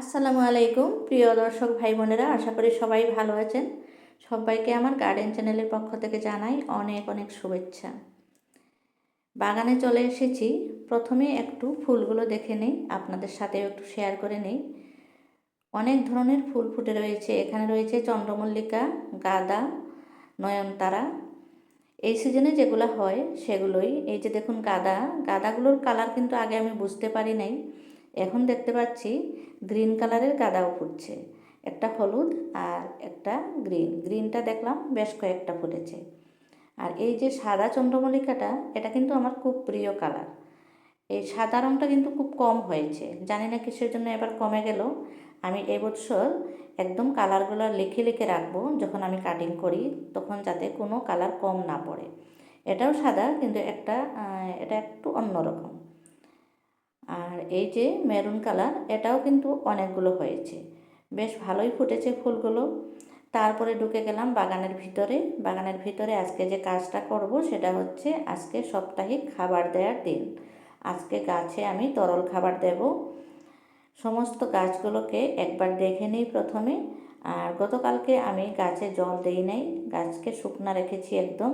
আসসালামু আলাইকুম, প্রিয় দর্শক ভাই বোনেরা, আশা করি সবাই ভালো আছেন। সবাইকে আমার গার্ডেন চ্যানেলের পক্ষ থেকে জানাই অনেক অনেক শুভেচ্ছা। বাগানে চলে এসেছি। প্রথমে একটু ফুলগুলো দেখে নেই, আপনাদের সাথেও একটু শেয়ার করে নেই। অনেক ধরনের ফুল ফুটে রয়েছে। এখানে রয়েছে চন্দ্রমল্লিকা, গাঁদা, নয়নতারা। এই সিজনে যেগুলো হয়, সেগুলোই। এই যে দেখুন গাঁদা, গাঁদাগুলোর কালার কিন্তু আগে আমি বুঝতে পারি নাই। এখন দেখতে পাচ্ছি গ্রিন কালারের গাঁদাও ফুটছে। একটা হলুদ আর একটা গ্রিন। গ্রিনটা দেখলাম বেশ কয়েকটা ফুটেছে। আর এই যে সাদা চন্দ্রমল্লিকাটা, এটা কিন্তু আমার খুব প্রিয় কালার। এই সাদা রঙটা কিন্তু খুব কম হয়েছে। জানি না কিসের জন্য এবার কমে গেল। আমি এবছর একদম কালারগুলো লিখে লিখে রাখব যখন আমি কাটিং করি, তখন যাতে কোনো কালার কম না পড়ে। এটাও সাদা, কিন্তু একটা এটা একটু অন্যরকম আর এই যে মেরুন কালার, এটাও কিন্তু অনেকগুলো হয়েছে। বেশ ভালোই ফুটেছে ফুলগুলো। তারপরে ঢুকে গেলাম বাগানের ভিতরে। বাগানের ভিতরে আজকে যে কাজটা করব সেটা হচ্ছে আজকে সাপ্তাহিক খাবার দেওয়ার দিন। আজকে গাছে আমি তরল খাবার দেব। সমস্ত গাছগুলোকে একবার দেখে নিই প্রথমে। আর গতকালকে আমি গাছে জল দেই নাই, গাছকে শুকনা রেখেছি একদম।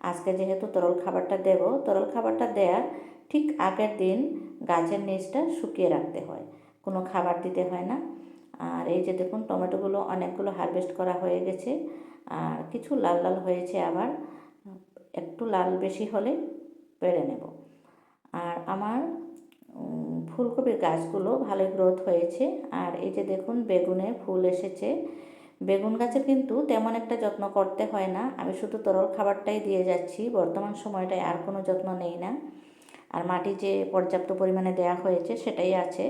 আজকে যেহেতু তরল খাবারটা দেব, তরল খাবারটা দেওয়ার ঠিক আগের দিন গাছের নিচটা শুকিয়ে রাখতে হয়, কোনো খাবার দিতে হয় না। আর এই যে দেখুন, টমেটোগুলো অনেকগুলো হারভেস্ট করা হয়ে গেছে, আর কিছু লাল লাল হয়েছে আবার, একটু লাল বেশি হলে পেরে নেব। আর আমার ফুলকপির গাছগুলো ভালোই গ্রোথ হয়েছে। আর এই যে দেখুন, বেগুনে ফুল এসেছে। বেগুন গাছের কিন্তু তেমন একটা যত্ন করতে হয় না। আমি শুধু তরল খাবারটাই দিয়ে যাচ্ছি, বর্তমান সময়টায় আর কোনো যত্ন নেই না। আর মাটি যে পর্যাপ্ত পরিমাণে দেয়া হয়েছে সেটাই আছে।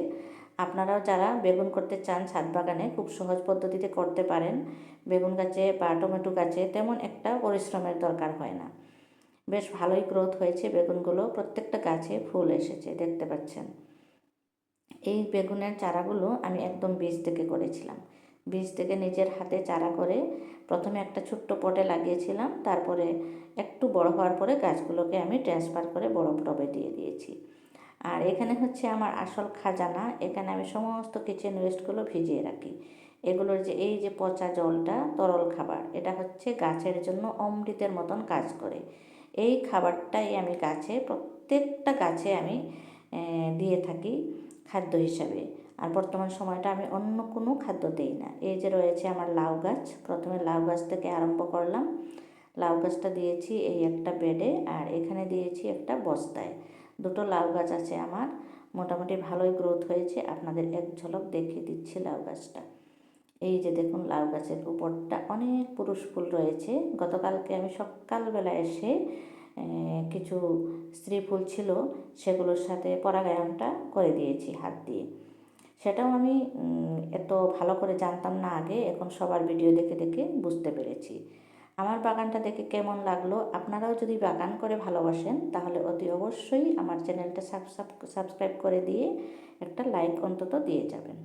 আপনারাও যারা বেগুন করতে চান ছাদ বাগানে খুব সহজ পদ্ধতিতে করতে পারেন। বেগুন গাছে বা টমেটো গাছে তেমন একটা পরিশ্রমের দরকার হয় না। বেশ ভালোই গ্রোথ হয়েছে বেগুনগুলো। প্রত্যেকটা গাছে ফুল এসেছে, দেখতে পাচ্ছেন। এই বেগুনের চারাগুলো আমি একদম বীজ থেকে করেছিলাম। বীজ থেকে নিজের হাতে চারা করে প্রথমে একটা ছোট্ট পটে লাগিয়েছিলাম, তারপরে একটু বড় হওয়ার পরে গাছগুলোকে আমি ট্রান্সফার করে বড় টবে দিয়ে দিয়েছি। আর এখানে হচ্ছে আমার আসল খাজানা, এখানে আমি সমস্ত কিচেন ওয়েস্টগুলো ভিজিয়ে রাখি। এগুলোর যে, এই যে পচা জলটা, তরল খাবার, এটা হচ্ছে গাছের জন্য অমৃতের মতন কাজ করে। এই খাবারটাই আমি গাছে, প্রত্যেকটা গাছে আমি দিয়ে থাকি খাদ্য হিসাবে। আর বর্তমান সময়টা আমি অন্য কোনো খাদ্য দিই না। এই যে রয়েছে আমার লাউ গাছ, প্রথমে লাউ গাছ থেকে আরম্ভ করলাম। লাউ গাছটা দিয়েছি এই একটা বেডে আর এখানে দিয়েছি একটা বস্তায়। দুটো লাউ গাছ আছে আমার, মোটামুটি ভালোই গ্রোথ হয়েছে। আপনাদের এক ঝলক দেখিয়ে দিচ্ছি লাউ গাছটা। এই যে দেখুন লাউ গাছের উপরটা অনেক পুরুষ ফুল রয়েছে। গতকালকে আমি সকালবেলা এসে কিছু স্ত্রী ফুল ছিল, সেগুলোর সাথে পরাগায়নটা করে দিয়েছি হাত দিয়ে। সেটাও আমি এত ভালো করে জানতাম না আগে, এখন সবার ভিডিও দেখে দেখে বুঝতে পেরেছি। আমার বাগানটা দেখে কেমন লাগল? আপনারাও যদি বাগান করে ভালোবাসেন, তাহলে অতি অবশ্যই আমার চ্যানেলটা সাবস্ক্রাইব করে দিয়ে একটা লাইক অন্তত দিয়ে যাবেন।